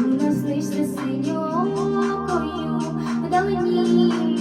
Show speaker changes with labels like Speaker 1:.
Speaker 1: наснишся синьокою вдалині.